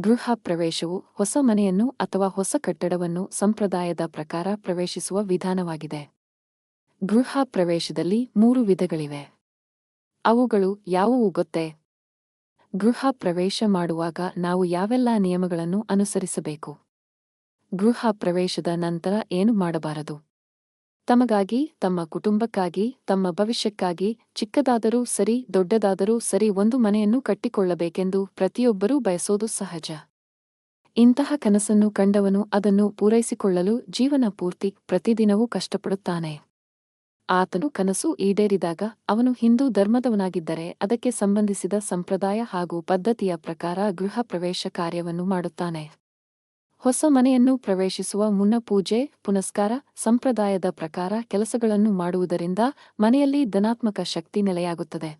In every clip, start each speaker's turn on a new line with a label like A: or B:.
A: ಗೃಹ ಪ್ರವೇಶವು ಹೊಸ ಮನೆಯನ್ನು ಅಥವಾ ಹೊಸ ಕಟ್ಟಡವನ್ನು ಸಂಪ್ರದಾಯದ ಪ್ರಕಾರ ಪ್ರವೇಶಿಸುವ ವಿಧಾನವಾಗಿದೆ. ಗೃಹ ಪ್ರವೇಶದಲ್ಲಿ ಮೂರು ವಿಧಗಳಿವೆ. ಅವುಗಳು ಯಾವುವು ಗೊತ್ತೇ? ಗೃಹ ಪ್ರವೇಶ ಮಾಡುವಾಗ ನಾವು ಯಾವೆಲ್ಲ ನಿಯಮಗಳನ್ನು ಅನುಸರಿಸಬೇಕು? ಗೃಹ ಪ್ರವೇಶದ ನಂತರ ಏನು ಮಾಡಬಾರದು? ತಮಗಾಗಿ, ತಮ್ಮ ಕುಟುಂಬಕ್ಕಾಗಿ, ತಮ್ಮ ಭವಿಷ್ಯಕ್ಕಾಗಿ ಚಿಕ್ಕದಾದರೂ ಸರಿ, ದೊಡ್ಡದಾದರೂ ಸರಿ ಒಂದು ಮನೆಯನ್ನು ಕಟ್ಟಿಕೊಳ್ಳಬೇಕೆಂದು ಪ್ರತಿಯೊಬ್ಬರೂ ಬಯಸೋದು ಸಹಜ. ಇಂತಹ ಕನಸನ್ನು ಕಂಡವನು ಅದನ್ನು ಪೂರೈಸಿಕೊಳ್ಳಲು ಜೀವನ ಪೂರ್ತಿ ಪ್ರತಿದಿನವೂ ಕಷ್ಟಪಡುತ್ತಾನೆ. ಆತನು ಕನಸು ಈಡೇರಿದಾಗ ಅವನು ಹಿಂದೂ ಧರ್ಮದವನಾಗಿದ್ದರೆ ಅದಕ್ಕೆ ಸಂಬಂಧಿಸಿದ ಸಂಪ್ರದಾಯ ಹಾಗೂ ಪದ್ಧತಿಯ ಪ್ರಕಾರ ಗೃಹ ಪ್ರವೇಶ ಕಾರ್ಯವನ್ನು ಮಾಡುತ್ತಾನೆ. ಹೊಸ ಮನೆಯನ್ನು ಪ್ರವೇಶಿಸುವ ಮುನ್ನ ಪೂಜೆ, ಪುನಸ್ಕಾರ, ಸಂಪ್ರದಾಯದ ಪ್ರಕಾರ ಕೆಲಸಗಳನ್ನು ಮಾಡುವುದರಿಂದ ಮನೆಯಲ್ಲಿ ಧನಾತ್ಮಕ ಶಕ್ತಿ ನೆಲೆಯಾಗುತ್ತದೆ.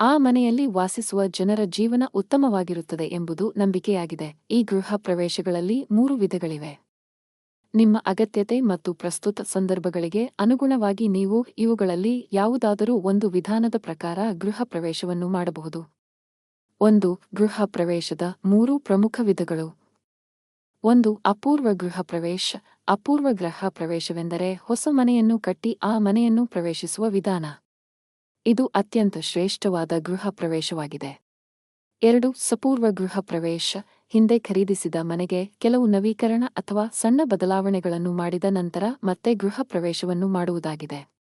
A: ಆ ಮನೆಯಲ್ಲಿ ವಾಸಿಸುವ ಜನರ ಜೀವನ ಉತ್ತಮವಾಗಿರುತ್ತದೆ ಎಂಬುದು ನಂಬಿಕೆಯಾಗಿದೆ. ಈ ಗೃಹ ಪ್ರವೇಶಗಳಲ್ಲಿ ಮೂರು ವಿಧಗಳಿವೆ. ನಿಮ್ಮ ಅಗತ್ಯತೆ ಮತ್ತು ಪ್ರಸ್ತುತ ಸಂದರ್ಭಗಳಿಗೆ ಅನುಗುಣವಾಗಿ ನೀವು ಇವುಗಳಲ್ಲಿ ಯಾವುದಾದರೂ ಒಂದು ವಿಧಾನದ ಪ್ರಕಾರ ಗೃಹ ಪ್ರವೇಶವನ್ನು ಮಾಡಬಹುದು. ಒಂದು ಗೃಹ ಪ್ರವೇಶದ ಮೂರು ಪ್ರಮುಖ ವಿಧಗಳು. ಒಂದು ಅಪೂರ್ವ ಗೃಹ ಪ್ರವೇಶ. ಅಪೂರ್ವ ಗೃಹ ಪ್ರವೇಶವೆಂದರೆ ಹೊಸ ಮನೆಯನ್ನು ಕಟ್ಟಿ ಆ ಮನೆಯನ್ನು ಪ್ರವೇಶಿಸುವ ವಿಧಾನ. ಇದು ಅತ್ಯಂತ ಶ್ರೇಷ್ಠವಾದ ಗೃಹ ಪ್ರವೇಶವಾಗಿದೆ. ಎರಡು, ಸಪೂರ್ವ ಗೃಹ ಪ್ರವೇಶ. ಹಿಂದೆ ಖರೀದಿಸಿದ ಮನೆಗೆ ಕೆಲವು ನವೀಕರಣ ಅಥವಾ ಸಣ್ಣ ಬದಲಾವಣೆಗಳನ್ನು ಮಾಡಿದ ನಂತರ ಮತ್ತೆ ಗೃಹ ಪ್ರವೇಶವನ್ನು ಮಾಡುವುದಾಗಿದೆ.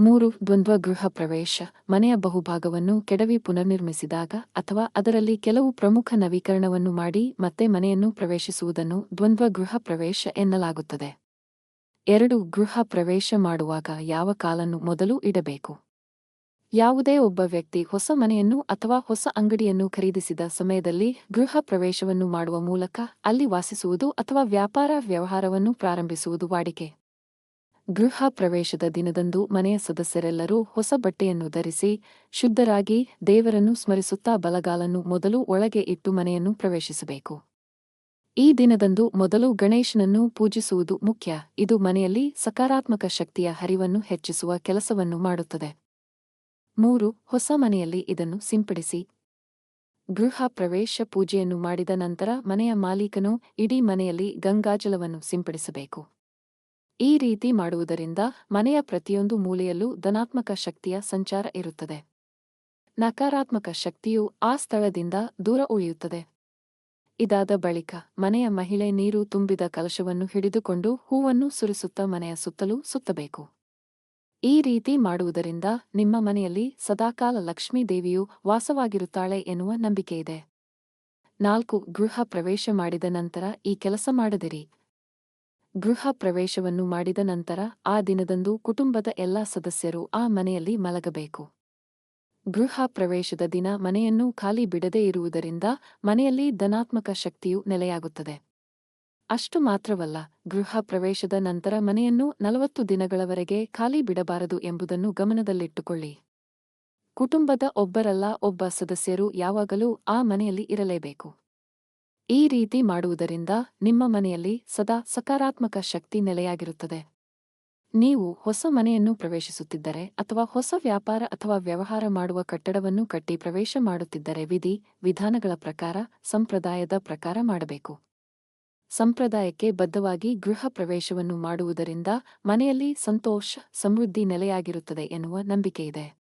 A: ಮೂರು ದ್ವಂದ್ವ ಗೃಹ ಪ್ರವೇಶ. ಮನೆಯ ಬಹುಭಾಗವನ್ನು ಕೆಡವಿ ಪುನರ್ನಿರ್ಮಿಸಿದಾಗ ಅಥವಾ ಅದರಲ್ಲಿ ಕೆಲವು ಪ್ರಮುಖ ನವೀಕರಣವನ್ನು ಮಾಡಿ ಮತ್ತೆ ಮನೆಯನ್ನು ಪ್ರವೇಶಿಸುವುದನ್ನು ದ್ವಂದ್ವ ಗೃಹ ಪ್ರವೇಶ ಎನ್ನಲಾಗುತ್ತದೆ. ಎರಡು ಗೃಹ ಪ್ರವೇಶ ಮಾಡುವಾಗ ಯಾವ ಕಾಲನ್ನು ಮೊದಲು ಇಡಬೇಕು? ಯಾವುದೇ ಒಬ್ಬ ವ್ಯಕ್ತಿ ಹೊಸ ಮನೆಯನ್ನು ಅಥವಾ ಹೊಸ ಅಂಗಡಿಯನ್ನು ಖರೀದಿಸಿದ ಸಮಯದಲ್ಲಿ ಗೃಹ ಪ್ರವೇಶವನ್ನು ಮಾಡುವ ಮೂಲಕ ಅಲ್ಲಿ ವಾಸಿಸುವುದು ಅಥವಾ ವ್ಯಾಪಾರ ವ್ಯವಹಾರವನ್ನು ಪ್ರಾರಂಭಿಸುವುದು ವಾಡಿಕೆ. ಗೃಹ ಪ್ರವೇಶದ ದಿನದಂದು ಮನೆಯ ಸದಸ್ಯರೆಲ್ಲರೂ ಹೊಸ ಬಟ್ಟೆಯನ್ನು ಧರಿಸಿ ಶುದ್ಧರಾಗಿ ದೇವರನ್ನು ಸ್ಮರಿಸುತ್ತಾ ಬಲಗಾಲನ್ನು ಮೊದಲು ಒಳಗೆ ಇಟ್ಟು ಮನೆಯನ್ನು ಪ್ರವೇಶಿಸಬೇಕು. ಈ ದಿನದಂದು ಮೊದಲು ಗಣೇಶನನ್ನು ಪೂಜಿಸುವುದು ಮುಖ್ಯ. ಇದು ಮನೆಯಲ್ಲಿ ಸಕಾರಾತ್ಮಕ ಶಕ್ತಿಯ ಹರಿವನ್ನು ಹೆಚ್ಚಿಸುವ ಕೆಲಸವನ್ನು ಮಾಡುತ್ತದೆ. ಮೂರು, ಹೊಸ ಮನೆಯಲ್ಲಿ ಇದನ್ನು ಸಿಂಪಡಿಸಿ. ಗೃಹ ಪ್ರವೇಶ ಪೂಜೆಯನ್ನು ಮಾಡಿದ ನಂತರ ಮನೆಯ ಮಾಲೀಕನು ಇಡೀ ಮನೆಯಲ್ಲಿ ಗಂಗಾಜಲವನ್ನು ಸಿಂಪಡಿಸಬೇಕು. ಈ ರೀತಿ ಮಾಡುವುದರಿಂದ ಮನೆಯ ಪ್ರತಿಯೊಂದು ಮೂಲೆಯಲ್ಲೂ ಧನಾತ್ಮಕ ಶಕ್ತಿಯ ಸಂಚಾರ ಇರುತ್ತದೆ. ನಕಾರಾತ್ಮಕ ಶಕ್ತಿಯು ಆ ಸ್ಥಳದಿಂದ ದೂರ ಉಳಿಯುತ್ತದೆ. ಇದಾದ ಬಳಿಕ ಮನೆಯ ಮಹಿಳೆ ನೀರು ತುಂಬಿದ ಕಲಶವನ್ನು ಹಿಡಿದುಕೊಂಡು ಹೂವನ್ನು ಸುರಿಸುತ್ತಾ ಮನೆಯ ಸುತ್ತಲೂ ಸುತ್ತಬೇಕು. ಈ ರೀತಿ ಮಾಡುವುದರಿಂದ ನಿಮ್ಮ ಮನೆಯಲ್ಲಿ ಸದಾಕಾಲ ಲಕ್ಷ್ಮೀ ದೇವಿಯು ವಾಸವಾಗಿರುತ್ತಾಳೆ ಎನ್ನುವ ನಂಬಿಕೆಯಿದೆ. ನಾಲ್ಕು ಗೃಹ ಪ್ರವೇಶ ಮಾಡಿದ ನಂತರ ಈ ಕೆಲಸ ಮಾಡದಿರಿ. ಗೃಹ ಪ್ರವೇಶವನ್ನು ಮಾಡಿದ ನಂತರ ಆ ದಿನದಂದು ಕುಟುಂಬದ ಎಲ್ಲಾ ಸದಸ್ಯರು ಆ ಮನೆಯಲ್ಲಿ ಮಲಗಬೇಕು. ಗೃಹ ಪ್ರವೇಶದ ದಿನ ಮನೆಯನ್ನು ಖಾಲಿ ಬಿಡದೇ ಇರುವುದರಿಂದ ಮನೆಯಲ್ಲಿ ಧನಾತ್ಮಕ ಶಕ್ತಿಯು ನೆಲೆಯಾಗುತ್ತದೆ. ಅಷ್ಟು ಮಾತ್ರವಲ್ಲ ಗೃಹ ಪ್ರವೇಶದ ನಂತರ ಮನೆಯನ್ನು ನಲವತ್ತು ದಿನಗಳವರೆಗೆ ಖಾಲಿ ಬಿಡಬಾರದು ಎಂಬುದನ್ನು ಗಮನದಲ್ಲಿಟ್ಟುಕೊಳ್ಳಿ. ಕುಟುಂಬದ ಒಬ್ಬರಲ್ಲ ಒಬ್ಬ ಸದಸ್ಯರು ಯಾವಾಗಲೂ ಆ ಮನೆಯಲ್ಲಿ ಇರಲೇಬೇಕು. ಈ ರೀತಿ ಮಾಡುವುದರಿಂದ ನಿಮ್ಮ ಮನೆಯಲ್ಲಿ ಸದಾ ಸಕಾರಾತ್ಮಕ ಶಕ್ತಿ ನೆಲೆಯಾಗಿರುತ್ತದೆ. ನೀವು ಹೊಸ ಮನೆಯನ್ನು ಪ್ರವೇಶಿಸುತ್ತಿದ್ದರೆ ಅಥವಾ ಹೊಸ ವ್ಯಾಪಾರ ಅಥವಾ ವ್ಯವಹಾರ ಮಾಡುವ ಕಟ್ಟಡವನ್ನು ಕಟ್ಟಿ ಪ್ರವೇಶ ಮಾಡುತ್ತಿದ್ದರೆ ವಿಧಿ, ವಿಧಾನಗಳ ಪ್ರಕಾರ, ಸಂಪ್ರದಾಯದ ಪ್ರಕಾರ ಮಾಡಬೇಕು. ಸಂಪ್ರದಾಯಕ್ಕೆ ಬದ್ಧವಾಗಿ ಗೃಹ ಪ್ರವೇಶವನ್ನು ಮಾಡುವುದರಿಂದ ಮನೆಯಲ್ಲಿ ಸಂತೋಷ, ಸಮೃದ್ಧಿ ನೆಲೆಯಾಗಿರುತ್ತದೆ ಎನ್ನುವ ನಂಬಿಕೆಯಿದೆ.